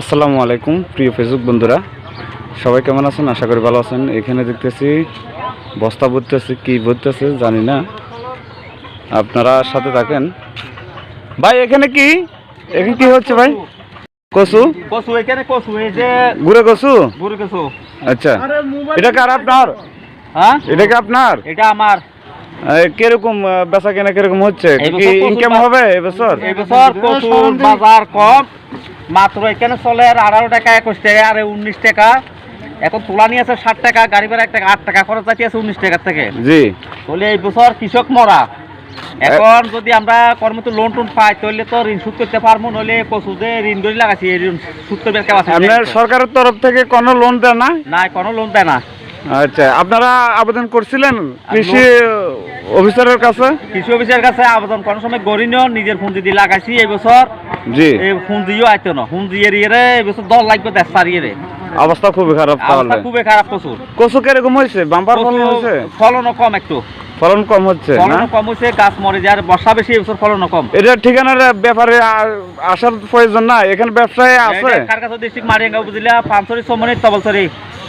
আসসালামু আলাইকুম প্রিয় ফেসবুক বন্ধুরা। সবাই কেমন আছেন? আশা করি ভালো আছেন। এখানে দেখতেছি বস্তা ভরতেছে কি ভরতেছে জানি না। আপনারা সাথে থাকেন। ভাই এখানে কি? এখানে কি হচ্ছে ভাই? কচু? কচু এখানে কচু এই যে গুড়ে কচু? বুড়ি কচু। আচ্ছা। এটা কার আপনার? হ্যাঁ? এটা কি আপনার? এটা আমার। কীরকম বেচা কেনা কীরকম হচ্ছে? কি ইনকাম হবে এবছর এই বছর কচুর বাজার কম। মাত্র এখানে চলে আর আঠারো টাকা একুশ টাকা আর উনিশ টাকা। এখন তোলা নিয়ে আছে ষাট টাকা গাড়ি ভাড়া এক টাকা আট টাকা খরচ যাচ্ছে আছে উনিশ টাকার থেকে। জি। তাহলে এই বছর কৃষক মরা। এখন যদি আমরা কর্মত লোন টোন পাই তাহলে তো ঋণ শোধ করতে পারব নইলে কচু যে ঋণ করে লাগাচ্ছি এই ঋণ শোধ করবে কেউ আছে? আপনার সরকারের তরফ থেকে কোনো লোন দেয় না? না কোনো লোন দেয় না। আচ্ছা আপনারা আবেদন করছিলেন কৃষি অফিসারের কাছে? কৃষি অফিসের কাছে আবেদন করার সময় গরিনিও নিজের ফোন দিয়ে লাগাইছি। এই বছর জি। এই পুঁজিও আইতো না। পুঁজি এরিয়ে রে এই দল লাগবে দেশ সারিয়ে রে অবস্থা খুবই খারাপ তাহলে। খুবই খারাপ প্রচুর কচু কীরকম হয়েছে? বাম্পার ফলন হয়েছে? ফলনও কম একটু। ফলন কম হচ্ছে না? ফলনও কম হয়েছে গাছ মরে যায় আর বর্ষা বেশি এই বছর ফলনও কম। এটা ঠিকানার ব্যাপারে আসার প্রয়োজন না এখানে ব্যবসায় আছে? কারকাছা ডিস্ট্রিক্ট মারিয়াঙ্গা উপজেলা পাঁচশরি সমনি তবলসরি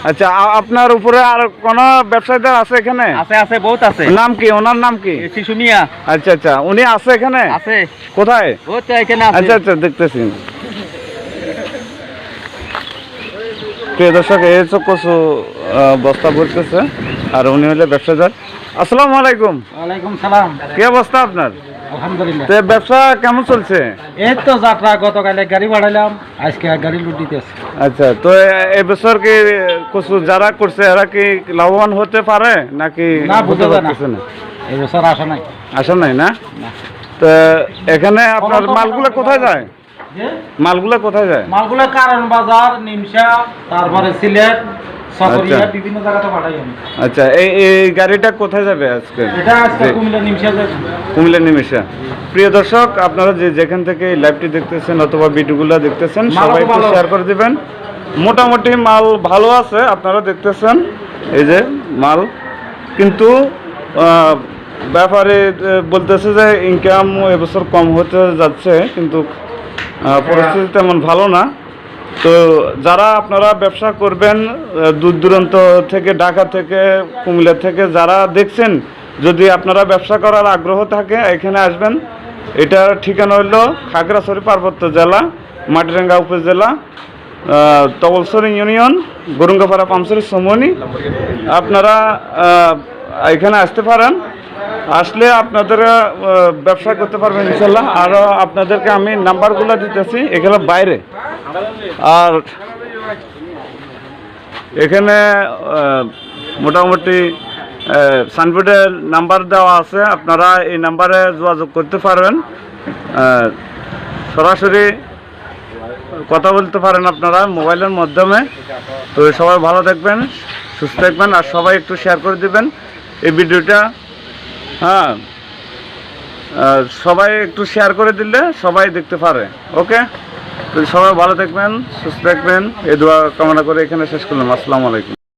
আচ্ছা আপনার উপরে আর কোন ব্যবসায়ীদের আছে এখানে? আছে আছে বহুত আছে। নাম কি? ওনার নাম কি? শিশু মিয়া আচ্ছা আচ্ছা উনি আছে এখানে? আছে। কোথায়? ও তো এখানে আছে। আচ্ছা আচ্ছা দেখতেছি। প্রিয় দর্শক এই হচ্ছে কচু বস্তা ভরতেছে আর উনি হলে ব্যবসাদার আসসালামু আলাইকুম। ওয়ালাইকুম সালাম। কি অবস্থা আপনার? আলহামদুলিল্লাহ। তো ব্যবসা কেমন চলছে? এই তো যাত্রা গতকালে গাড়ি বাড়াইলাম আজকে গাড়ি লুটিতেছে আচ্ছা তো এবছর কি কচু যারা করছে এরা কি লাভবান হতে পারে নাকি না, হতে বোঝা না। পারতেছে না? এই আসা নাই। আসা নাই না? তো এখানে আপনার মালগুলো কোথায় যায়? মালগুলো কোথায় যায়? মালগুলো কারণ বাজার নিমসা তারপরে সিলেট সকরিয়া আচ্ছা। বিভিন্ন জায়গাতে পাঠাই আমি। আচ্ছা এই এই গাড়িটা কোথায় যাবে আজকে? এটা আজকে। কুমিল্লা নিমসা যাবে। কুমিল্লা প্রিয় দর্শক আপনারা যে যেখান থেকে লাইভটি দেখতেছেন অথবা ভিডিওগুলো দেখতেছেন সবাই একটু শেয়ার করে দিবেন। মোটামুটি মাল ভালো আছে আপনারা দেখতেছেন। এই যে মাল। কিন্তু ব্যাপারে বলতেছে যে ইনকাম এবছর কম হতে যাচ্ছে কিন্তু পরিস্থিতি তেমন ভালো না। তো যারা আপনারা ব্যবসা করবেন দূর দূরান্ত থেকে, ঢাকা থেকে, কুমিল্লা থেকে, যারা দেখছেন, যদি আপনারা ব্যবসা করার আগ্রহ থাকে, এখানে আসবেন। এটার ঠিকানা হলো খাগড়াছড়ি পার্বত্য জেলা, মাটিরাঙ্গা উপজেলা তবলসরি ইউনিয়ন গরুঙ্গাপাড়া পামসরি, সমনি। আপনারা এখানে আসতে পারেন। আসলে আপনারা ব্যবসা করতে পারবেন, ইনশাল্লাহ। আরও আপনাদেরকে আমি নাম্বারগুলো দিতেছি, এগুলো বাইরে। আর এখানে মোটামুটি সানবোর্ডের নাম্বার দেওয়া আছে। আপনারা এই নাম্বারে যোগাযোগ করতে পারবেন। সরাসরি কথা বলতে পারেন আপনারা মোবাইলের মাধ্যমে। তো সবাই ভালো থাকবেন, সুস্থ থাকবেন, আর সবাই একটু শেয়ার করে দেবেন এই ভিডিওটা। হ্যাঁ সবাই একটু শেয়ার করে দিলে সবাই দেখতে পারে। ওকে সবাই ভালো থাকবেন সুস্থ থাকবেন। এই দোয়া কামনা করে এখানে শেষ করলাম। আসসালামু আলাইকুম।